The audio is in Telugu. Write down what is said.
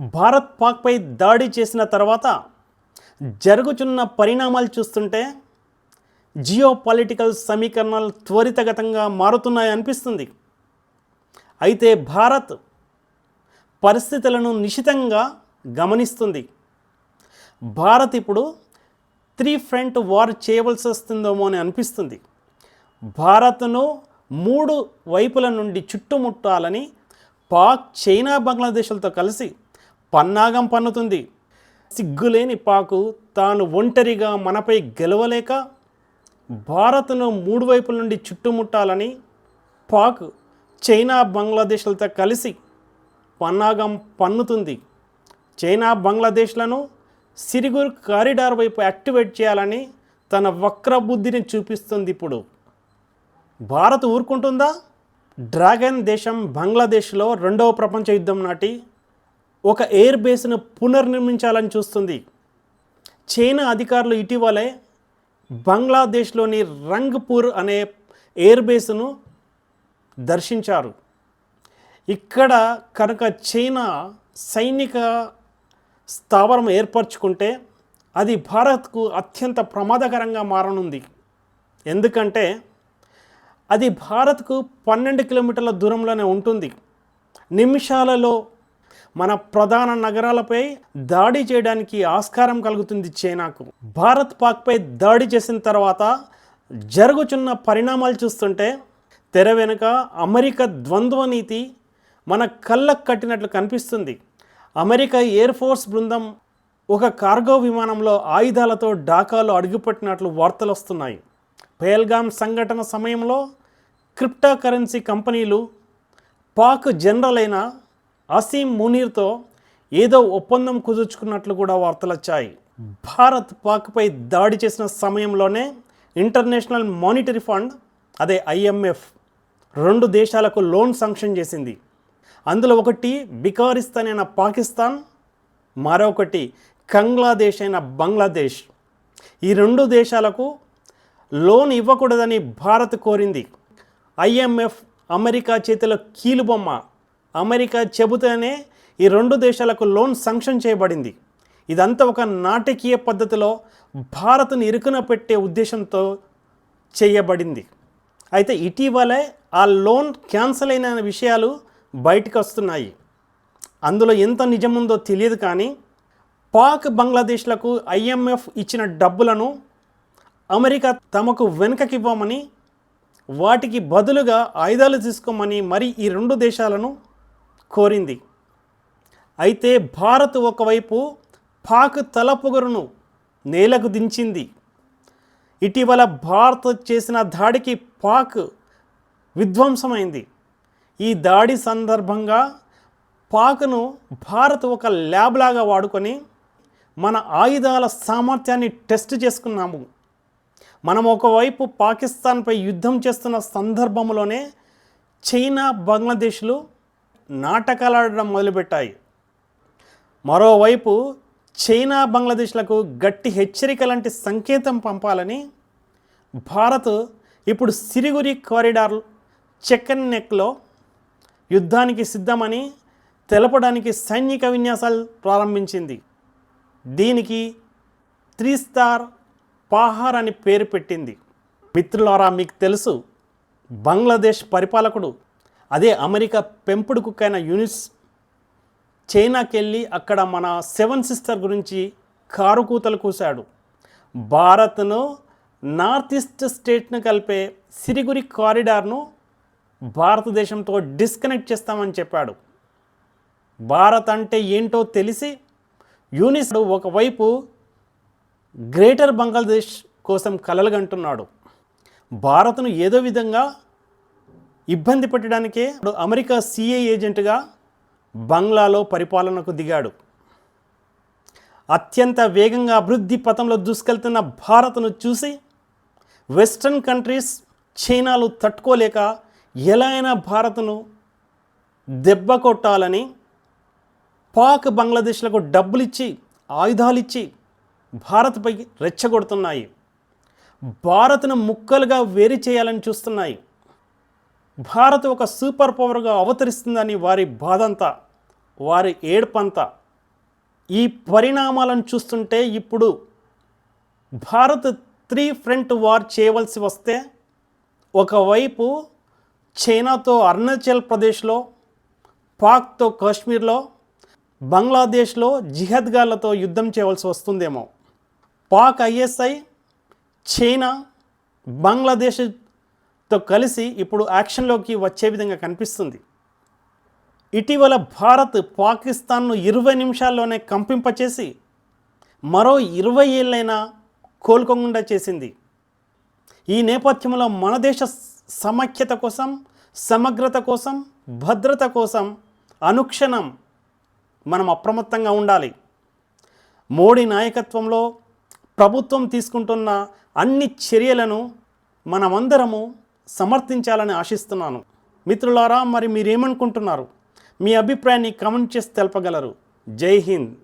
భారత్ పాక్పై దాడి చేసిన తర్వాత జరుగుతున్న పరిణామాలు చూస్తుంటే జియో పొలిటికల్ సమీకరణాలు త్వరితగతంగా మారుతున్నాయి అనిపిస్తుంది. అయితే భారత్ పరిస్థితులను నిశితంగా గమనిస్తుంది. భారత్ ఇప్పుడు త్రీ ఫ్రంట్ వార్ చేయవలసి వస్తుందేమో అని అనిపిస్తుంది. భారత్ను మూడు వైపుల నుండి చుట్టుముట్టాలని పాక్ చైనా బంగ్లాదేశ్లతో కలిసి పన్నాగం పన్నుతుంది. సిగ్గులేని పాకు తాను ఒంటరిగా మనపై గెలవలేక భారత్ను మూడు వైపుల నుండి చుట్టుముట్టాలని పాక్ చైనా బంగ్లాదేశ్లతో కలిసి పన్నాగం పన్నుతుంది. చైనా బంగ్లాదేశ్లను సిరిగురు కారిడార్ వైపు యాక్టివేట్ చేయాలని తన వక్ర బుద్ధిని చూపిస్తుంది ఇప్పుడు. భారత్ ఊరుకుంటుందా? డ్రాగన్ దేశం బంగ్లాదేశ్లో రెండవ ప్రపంచ యుద్ధం నాటి ఒక ఎయిర్ బేస్ను పునర్నిర్మించాలని చూస్తుంది. చైనా అధికారులు ఇటీవలే బంగ్లాదేశ్లోని రంగ్పూర్ అనే ఎయిర్ బేస్ను దర్శించారు. ఇక్కడ కనుక చైనా సైనిక స్థావరం ఏర్పరచుకుంటే అది భారత్కు అత్యంత ప్రమాదకరంగా మారనుంది. ఎందుకంటే అది భారత్కు పన్నెండు కిలోమీటర్ల దూరంలోనే ఉంటుంది. నిమిషాలలో మన ప్రధాన నగరాలపై దాడి చేయడానికి ఆస్కారం కలుగుతుంది చైనాకు. భారత్ పాక్పై దాడి చేసిన తర్వాత జరుగుచున్న పరిణామాలు చూస్తుంటే తెర వెనుక అమెరికా ద్వంద్వ నీతి మన కళ్ళకు కట్టినట్లు కనిపిస్తుంది. అమెరికా ఎయిర్ ఫోర్స్ బృందం ఒక కార్గో విమానంలో ఆయుధాలతో ఢాకాలో అడుగుపెట్టినట్లు వార్తలు వస్తున్నాయి. పేల్గామ్ సంఘటన సమయంలో క్రిప్టో కరెన్సీ కంపెనీలు పాక్ జనరల్ అయిన అసీం మునీర్తో ఏదో ఒప్పందం కుదుర్చుకున్నట్లు కూడా వార్తలు వచ్చాయి. భారత్ పాక్పై దాడి చేసిన సమయంలోనే ఇంటర్నేషనల్ మానిటరీ ఫండ్ అదే ఐఎంఎఫ్ రెండు దేశాలకు లోన్ శాంక్షన్ చేసింది. అందులో ఒకటి బికారిస్తాన్ అయిన పాకిస్తాన్ మరొకటి కంగ్లాదేశ్ అయిన బంగ్లాదేశ్. ఈ రెండు దేశాలకు లోన్ ఇవ్వకూడదని భారత్ కోరింది. ఐఎంఎఫ్ అమెరికా చేతిలో కీలుబొమ్మ. అమెరికా చెబుతూనే ఈ రెండు దేశాలకు లోన్ శాంక్షన్ చేయబడింది. ఇదంతా ఒక నాటకీయ పద్ధతిలో భారత్ను ఇరుకున పెట్టే ఉద్దేశంతో చేయబడింది. అయితే ఇటీవలే ఆ లోన్ క్యాన్సిల్ అయిన విషయాలు బయటకు వస్తున్నాయి. అందులో ఎంత నిజముందో తెలియదు కానీ పాక్ బంగ్లాదేశ్లకు ఐఎంఎఫ్ ఇచ్చిన డబ్బులను అమెరికా తమకు వెనుకకివ్వమని వాటికి బదులుగా ఆయుధాలు తీసుకోమని మరి ఈ రెండు దేశాలను కోరింది. అయితే భారత్ ఒకవైపు పాక్ తలపొగరును నేలకు దించింది. ఇటీవల భారత్ చేసిన దాడికి పాక్ విధ్వంసమైంది. ఈ దాడి సందర్భంగా పాక్ను భారత్ ఒక ల్యాబ్ లాగా వాడుకొని మన ఆయుధాల సామర్థ్యాన్ని టెస్ట్ చేసుకున్నాము. మనం ఒకవైపు పాకిస్తాన్పై యుద్ధం చేస్తున్న సందర్భంలోనే చైనా బంగ్లాదేశ్లు నాటకాలు ఆడడం మొదలుపెట్టాయి. మరోవైపు చైనా బంగ్లాదేశ్లకు గట్టి హెచ్చరిక లాంటి సంకేతం పంపాలని భారత్ ఇప్పుడు సిరిగురి కారిడార్ చెక్కన్ నెక్లో యుద్ధానికి సిద్ధమని తెలపడానికి సైనిక విన్యాసాలు ప్రారంభించింది. దీనికి త్రీ స్టార్ పాహార్ అని పేరు పెట్టింది. మిత్రులారా మీకు తెలుసు బంగ్లాదేశ్ పరిపాలకుడు అదే అమెరికా పెంపుడు కుక్కైన యూనిస్ చైనాకి వెళ్ళి అక్కడ మన సెవెన్ సిస్టర్ గురించి కారు కూతలు కూశాడు. భారత్ను నార్త్ ఈస్ట్ స్టేట్ను కలిపే సిరిగురి కారిడార్ను భారతదేశంతో డిస్కనెక్ట్ చేస్తామని చెప్పాడు. భారత్ అంటే ఏంటో తెలిసి యూనిస్ ఒకవైపు గ్రేటర్ బంగ్లాదేశ్ కోసం కలలుగంటున్నాడు. భారత్ను ఏదో విధంగా ఇబ్బంది పెట్టడానికే అమెరికా సిఐ ఏజెంట్గా బంగ్లాలో పరిపాలనకు దిగాడు. అత్యంత వేగంగా అభివృద్ధి పథంలో దూసుకెళ్తున్న భారత్ను చూసి వెస్ట్రన్ కంట్రీస్ చైనాలు తట్టుకోలేక ఎలా అయినా భారత్ను దెబ్బ కొట్టాలని పాక్ బంగ్లాదేశ్లకు డబ్బులిచ్చి ఆయుధాలిచ్చి ఆయుధాలు ఇచ్చి భారత్పై రెచ్చగొడుతున్నాయి. భారత్ను ముక్కలుగా వేరు చేయాలని చూస్తున్నాయి. భారత్ ఒక సూపర్ పవర్గా అవతరిస్తుందని వారి బాధంతా వారి ఏడ్పంతా. ఈ పరిణామాలను చూస్తుంటే ఇప్పుడు భారత్ త్రీ ఫ్రంట్ వార్ చేయవలసి వస్తే ఒకవైపు చైనాతో అరుణాచల్ ప్రదేశ్లో పాక్తో కాశ్మీర్లో బంగ్లాదేశ్లో జిహద్గాళ్ళతో యుద్ధం చేయవలసి వస్తుందేమో. పాక్ ఐఎస్ఐ చైనా బంగ్లాదేశ్ తో కలిసి ఇప్పుడు యాక్షన్లోకి వచ్చే విధంగా కనిపిస్తుంది. ఇటీవల భారత్ పాకిస్తాన్ను ఇరవై నిమిషాల్లోనే కంపింపచేసి మరో ఇరవై ఏళ్ళైనా కోలుకోకుండా చేసింది. ఈ నేపథ్యంలో మన దేశ సమైక్యత కోసం సమగ్రత కోసం భద్రత కోసం అనుక్షణం మనం అప్రమత్తంగా ఉండాలి. మోడీ నాయకత్వంలో ప్రభుత్వం తీసుకుంటున్న అన్ని చర్యలను మనమందరము సమర్థించాలని ఆశిస్తున్నాను. మిత్రులారా మరి మీరేమనుకుంటున్నారు? మీ అభిప్రాయాన్ని కామెంట్ చేసి తెలపగలరు. జై హింద్.